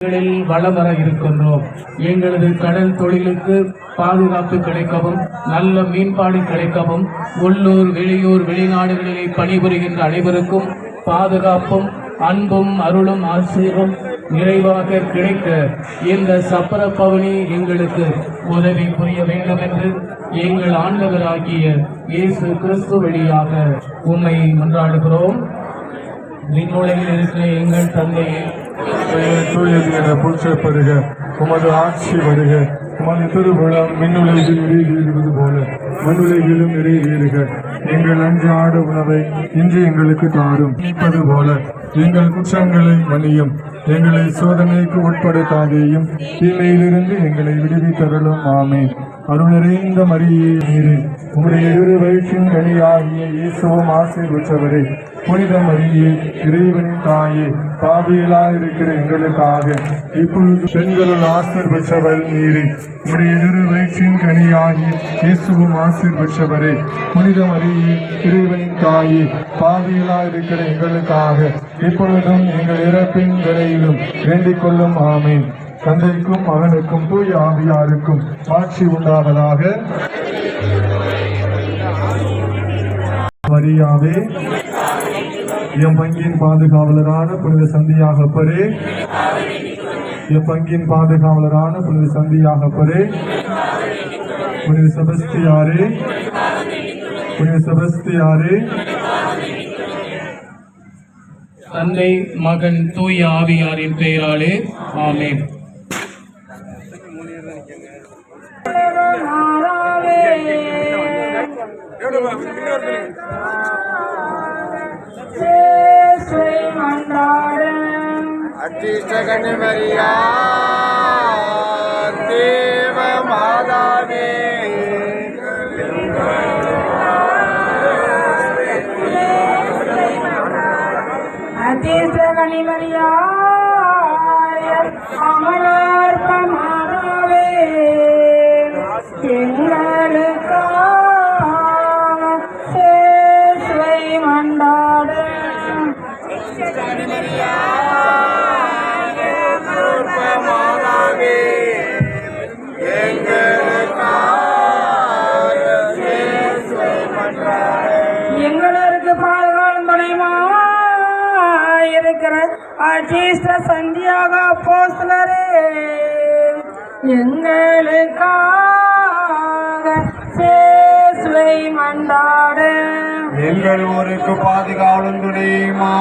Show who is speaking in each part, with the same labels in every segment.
Speaker 1: களில் வளம் வர இருக்கின்றோம். எங்களது கடல் தொழிலுக்கு பாதுகாப்பு கிடைக்கவும் நல்ல மீன்பாடு கிடைக்கவும் உள்ளூர் வெளியூர் வெளிநாடுகளிலே பணிபுரிகின்ற அனைவருக்கும் பாதுகாப்பும் அன்பும் அருளும் ஆசிரியரும் நிறைவாக கிடைக்க இந்த சப்பர பவனி எங்களுக்கு உதவி புரிய வேண்டும் என்று எங்கள் ஆண்டவராகிய இயேசு கிறிஸ்து வழியாக உம்மை மன்றாடுகிறோம் விண்ணுலகில் இருக்கிற எங்கள் தந்தையை
Speaker 2: தூயது என புல்செப்பருக உமது ஆட்சி வருக உமது திருவிழம் மின்னுலகில் நிறைவேறுவது போல மண்ணுலகிலும் நிறைவேறுக எங்கள் அன்றாட உணவை இன்று எங்களுக்கு தாரும் நிற்பது போல எங்கள் குற்றங்களை மணியும் எங்களை சோதனைக்கு உட்படுத்தாதேயும் தீமையிலிருந்து எங்களை விடுவித்தருளும் ஆமே அருள் மரியே நீரே உம்முடைய இரு வயிற்றின் கனியாகிய இயேசுவும் ஆசை பெற்றவரே. புனித மரியே இறைவனின் தாயே பாவியலா இருக்கிற எங்களுக்காக இப்பொழுது பெண்களுள் ஆசிர் பெற்றவர் நீரே. உடைய இரு வயிற்றின் கனியாகி இயேசுவும் ஆசிர் பெற்றவரே. புனித மரியே இறைவனின் தாயே பாவியலா இருக்கிற எங்களுக்காக இப்பொழுதும் எங்கள் இறப்பின் விலையிலும் வேண்டிக் கொள்ளும். ஆமேன். தந்தைக்கும் மகனுக்கும் தூய ஆவியாருக்கும் ஆட்சி உண்டாவதாக. மரியாவே என் பங்கின் பாதுகாவலரான புனித சந்தியாகப்பரே. என் பங்கின் பாதுகாவலரான புனித சந்தியாகப்பரே. புனித செபஸ்தியாரே. புனித செபஸ்தியாரே.
Speaker 1: தந்தை மகன் தூய ஆவியாரின் பெயராலே ஆமேன்.
Speaker 3: அத்திஷ்டகனி தேவ மாதாவே
Speaker 4: அதிசகனிமரியா அமலார்ப்பமாகவே அஜீஸ்ட சந்தியாக போஸ்லரே எங்களுக்காக சேசுவை மண்டாட.
Speaker 3: எங்கள் ஊருக்கு பாதுகாவலும் துணையுமா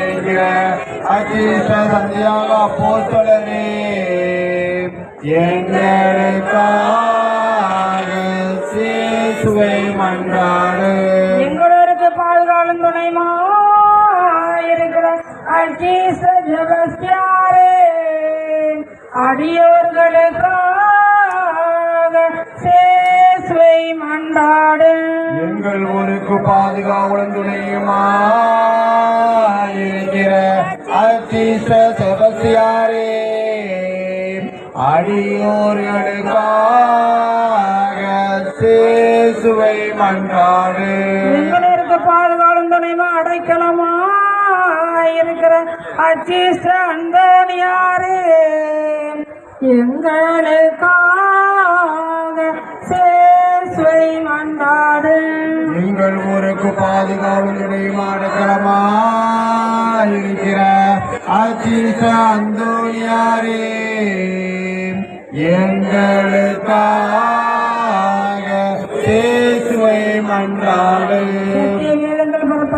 Speaker 3: எங்க அஜீஷ சந்தியாக அப்போஸ்தலரே எங்களுக்காக சேசுவை மன்றாடு
Speaker 4: எங்களோருக்கு பாதுகாலம் துணைமா அஜீச ஜபஸ்தியாரே அடியோர்களுக்காக சேசுவை மண்டாடு
Speaker 3: எங்கள் ஊருக்கு பாதுகாவலும் துணையுமா இருக்கிற அத்தீச செபஸ்தியாரே அடியோர்களுக்காக சேசுவை மன்றாடு.
Speaker 4: எங்களோருக்கு பாதுகாலம் துணைமா அடைக்கலமா? இருக்கிற அஜீச அந்தோனியாரே எங்களுக்காக சேசுவை மண்டாடு
Speaker 3: எங்கள் ஊருக்கு பாதுகாவல் இருக்கிற அத்தீச அந்தோனியாரே எங்களுக்காக சேசுவை மன்றாடு.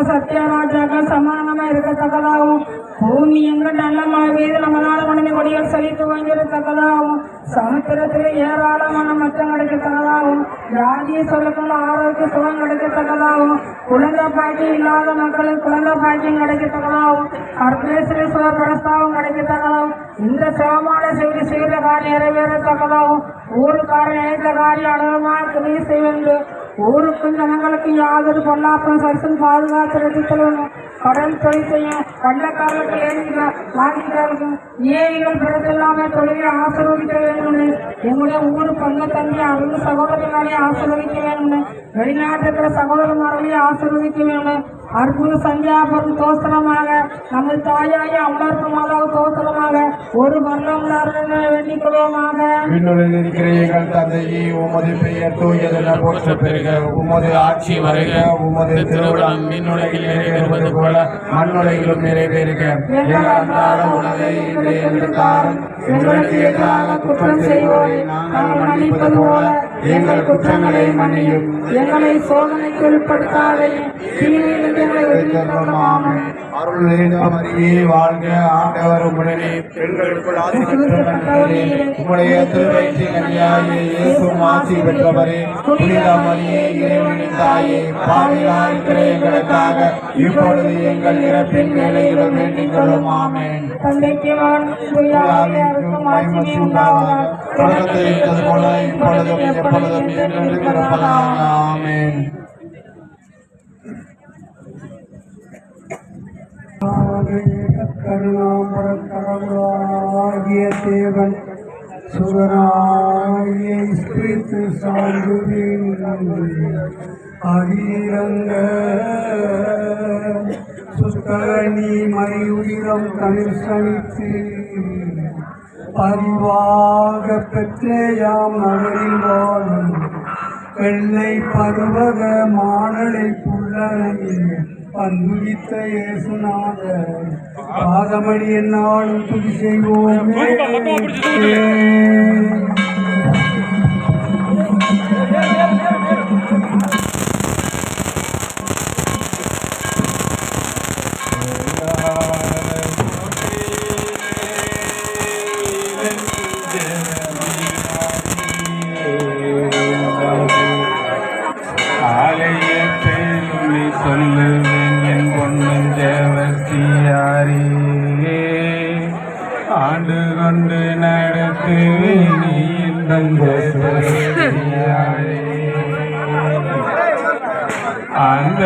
Speaker 4: சத்திய வேதங்கள் பிறப்ப சத்தியராஜாக்கள் சமானமா இருக்கத்தக்கதாகவும் பூமி எங்கள் நல்ல மழை பெய்து நம்மளால உடனே கொடிகள் செழித்து வாங்கியிருக்கத்தக்கதாகவும் சமுத்திரத்தில் ஏராளமான மச்சம் கிடைக்கத்தக்கதாகவும் ஜாதிய சொல்லுக்குள்ள ஆரோக்கிய சுகம் கிடைக்கத்தக்கதாகவும் குழந்தை பாக்கியம் இல்லாத மக்களுக்கு குழந்தை பாக்கியம் கிடைக்கத்தக்கதாகவும் கர்ப்பேஸ்வரி சுக பிரஸ்தாவம் கிடைக்கத்தக்கதாகவும் இந்த சிவமான செய்தி செய்த காரியம் நிறைவேறத்தக்கதாகவும் ஊருக்காரன் நினைத்த காரியம் அழகமாக கிரியை செய்வென்று ஊருக்கும் ஜனங்களுக்கும் யாதொரு பொல்லாப்பும் சரிசன் பாதுகாத்து ரசித்தலும் கடல் தொழில் செய்யும் கள்ளக்காரர்கள் ஏறிக வாங்கிட்டார்கள். ஏழைகள் பிறந்தெல்லாமே தொழிலை ஆசீர்வதிக்க வேண்டும் எங்களுடைய ஊர் பங்கு தங்கி அவங்க சகோதரர்களையும் ஆசீர்வதிக்க வேண்டும் வெளிநாட்டில் இருக்கிற சகோதரமார்களையும் ஆசீர்வதிக்க வேண்டும் அற்புத சந்தியாபுரம் தோசனமாக நமது தாயாய அமலர்ப்பு மாதாவு தோசனம் ஒரு மரணம் வேண்டிக் கொள்வோமாக.
Speaker 3: விண்ணுலகில் இருக்கிற எங்கள் தந்தையே உமது பெயர் தூயதென போற்ற பெறுக உமது ஆட்சி வருக உமது திருவிழம் விண்ணுலகில் நிறைவேறுவது போல மண்ணுலகிலும் நிறைவேறுக. எங்கள் அன்றாட உணவை எங்களுக்கு எதிராக குற்றம் செய்வோரை நாங்கள் மன்னிப்பது போல. எங்கள் குற்றங்களை மன்னியும்.
Speaker 4: எங்களை சோதனைக்கு உட்படுத்தாதே தீமையிலிருந்து எங்களை
Speaker 3: அருள் நிறைந்த மரியே வாழ்க ஆண்டவர் உடனே பெண்களுக்குள் உம்முடைய திருவயிற்றின் கனியாயே இயேசுவும் ஆசி பெற்றவரே புனித மரியே இறைவனின் தாயே பாவிகளாய் இருக்கிற எங்களுக்காக இப்பொழுது எங்கள் இறப்பின் வேலையிலும் வேண்டிக் கொள்ளும் ஆமென் தொடக்கத்தில் இருந்தது போல இப்பொழுதும் எப்பொழுதும் என்றென்றும் இருப்பதாக ஆமென்
Speaker 2: கருணாமரக்கரங்களாகிய தேவன் சுகராகிய ஸ்பிரித்து சார்புவின் அகிரங்க சுத்தரணி மறையுயிரம் கணிசனித்து அறிவாக பெற்றேயாம் நகரில் வாழும். வெள்ளை பருவக மானடை புள்ளனையில் பந்துகித்த இயேசுநாத பாதமணி என்னாலும் துதி செய்வோமே.
Speaker 5: அந்த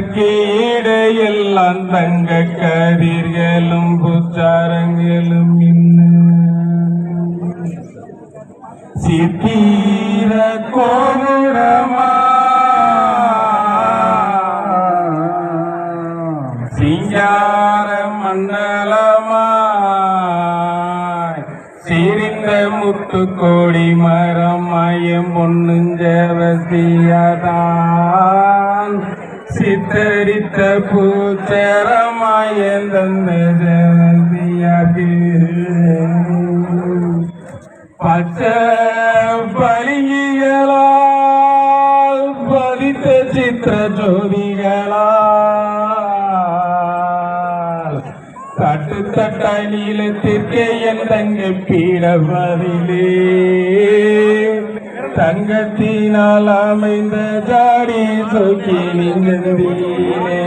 Speaker 5: அதற்கு இடையெல்லாம் தங்க கதிர்களும் புச்சாரங்களும் சித்தீர கோபுரமா. சிங்கார மண்டலமாய் சிரிந்த முத்து கோடி மரம் மயம் பொண்ணுஞ்சவசியாதான் சித்தரித்த பூச்சரமாயந்தந்த ஜவசியாது பச்சை பலிங்களால் பதித்த சித்திர ஜோதிகளால். தட்டு தட்டாய் நீளத்திற்கு என் தங்க பீடமதிலே தங்கத்தினால் அமைந்த ஜாடி தூக்கி நின்றதீனே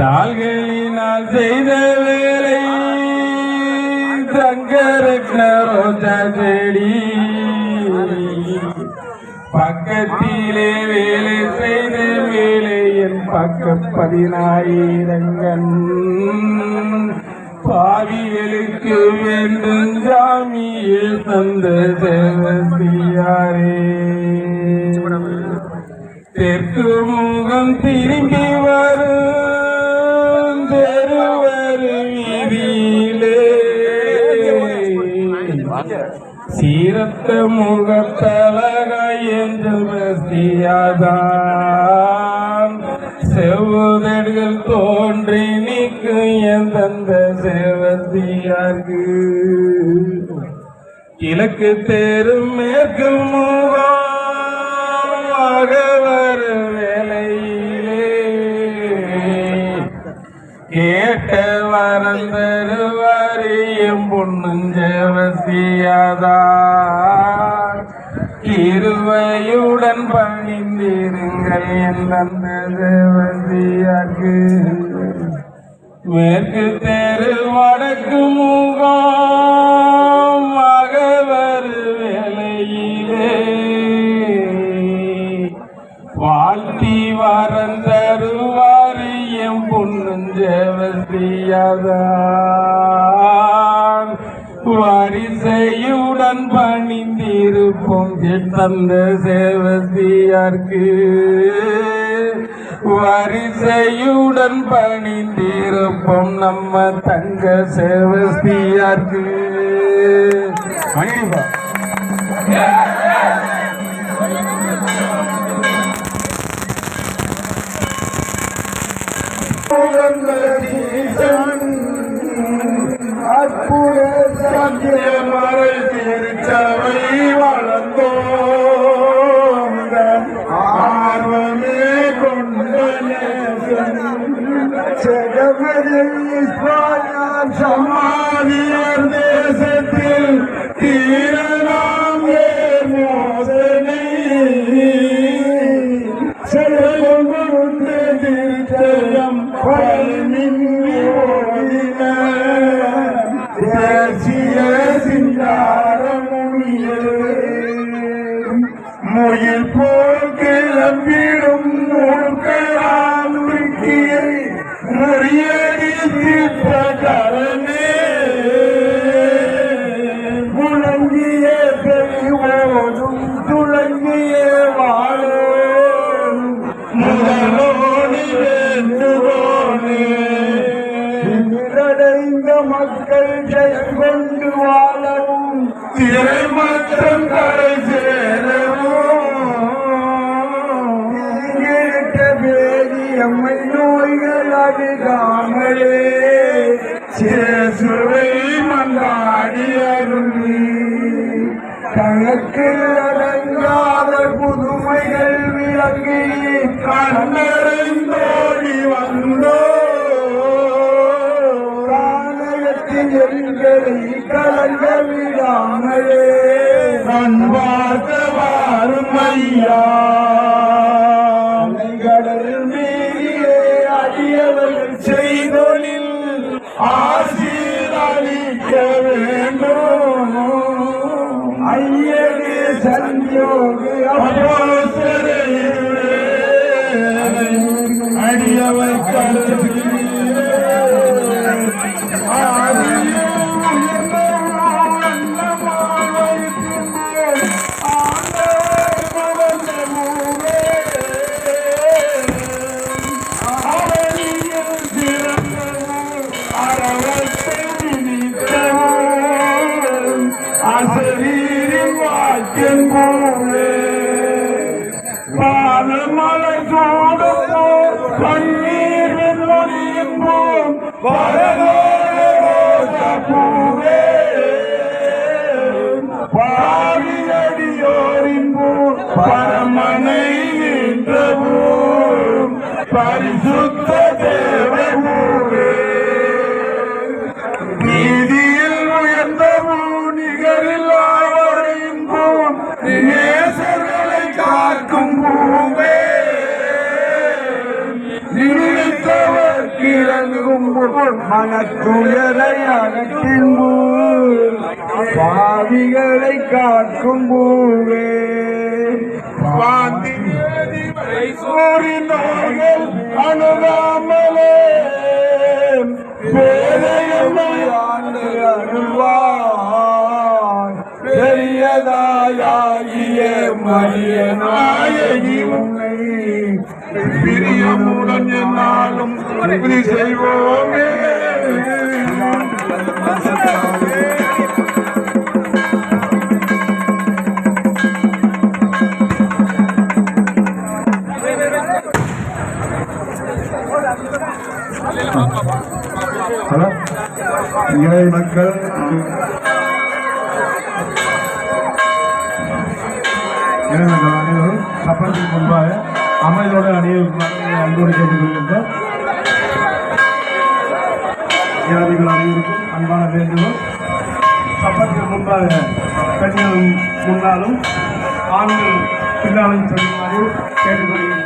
Speaker 5: தாள்களினால் செய்த வேலை தங்கரத்ன ரோஜா செடி. பக்கத்திலே வேலை செய்த வேலை என் பக்க பதினாயிரங்கன் பாவிகளுக்கு வேண்டும் ஜாமியே தந்த தேவசியாரே. தெற்கு முகம் திரும்பி வரும் தெருவரு வீதியிலே. சீரத்த முகத்தலக என்று வசியாதான் செவ்வுதடுகள் தோன்றி நிற்கும் தந்த செவசியார்க்கு கிழக்கு தேரும் மேற்கு மூவாக வரும் வேலையிலே கேட்ட வரம் தருவாரியும் பொண்ணுஞ்சவசியாதான் இருவையுடன் பணிந்திருங்கள் என் தந்த தேவசியாக்கு மேற்கு தெரு வடக்கு முகம் மகவர் வேலையிலே
Speaker 6: வாழ்த்தி வரம் தருவார் எம் பொன்னுஞ்சேவஸ்தியதான் வரிசையுடன் பணிந்திருப்போம் தந்த சேவஸ்தியார்க்கு வரிசையுடன் பணிந்திருப்போம் நம்ம தங்க சேவஸ்தியார்க்கு. மணிப்பா
Speaker 5: அற்புத சத்தியமறை திருச்சபை. ചെകവരിൽ സമാധിയർ ദേശത്തിൽ തീ வாரும் ஐயா பரிசுத்த தேவபூவே நீதியில் உயர்ந்த நிகரில் ஆவரையும் போம் நேசர்களை காக்கும் பூவே. நினைத்தவர் இறங்கும் மனத்துயரை அகற்றும் பாவிகளை காக்கும் பூவே. பாந்தி கூறினார்கள் அணுகாமலே. பேரையமை ஆண்டு அருள்வாய் பெரியதாயாகிய மரிய நாயகி உன்னை பிரியமுடன் என்னாலும் செய்வோம்.
Speaker 7: அன்பான வேண்டுகோள் சப்பரத்துக்கு முன்பாக பெண்கள் முன்னாலும் ஆண்கள் பின்னாலும் சொல்லுமாறு கேட்டுக்கொள்கிறேன்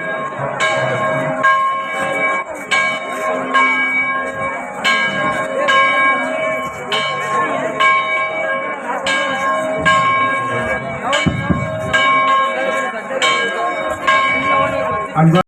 Speaker 7: அன்பு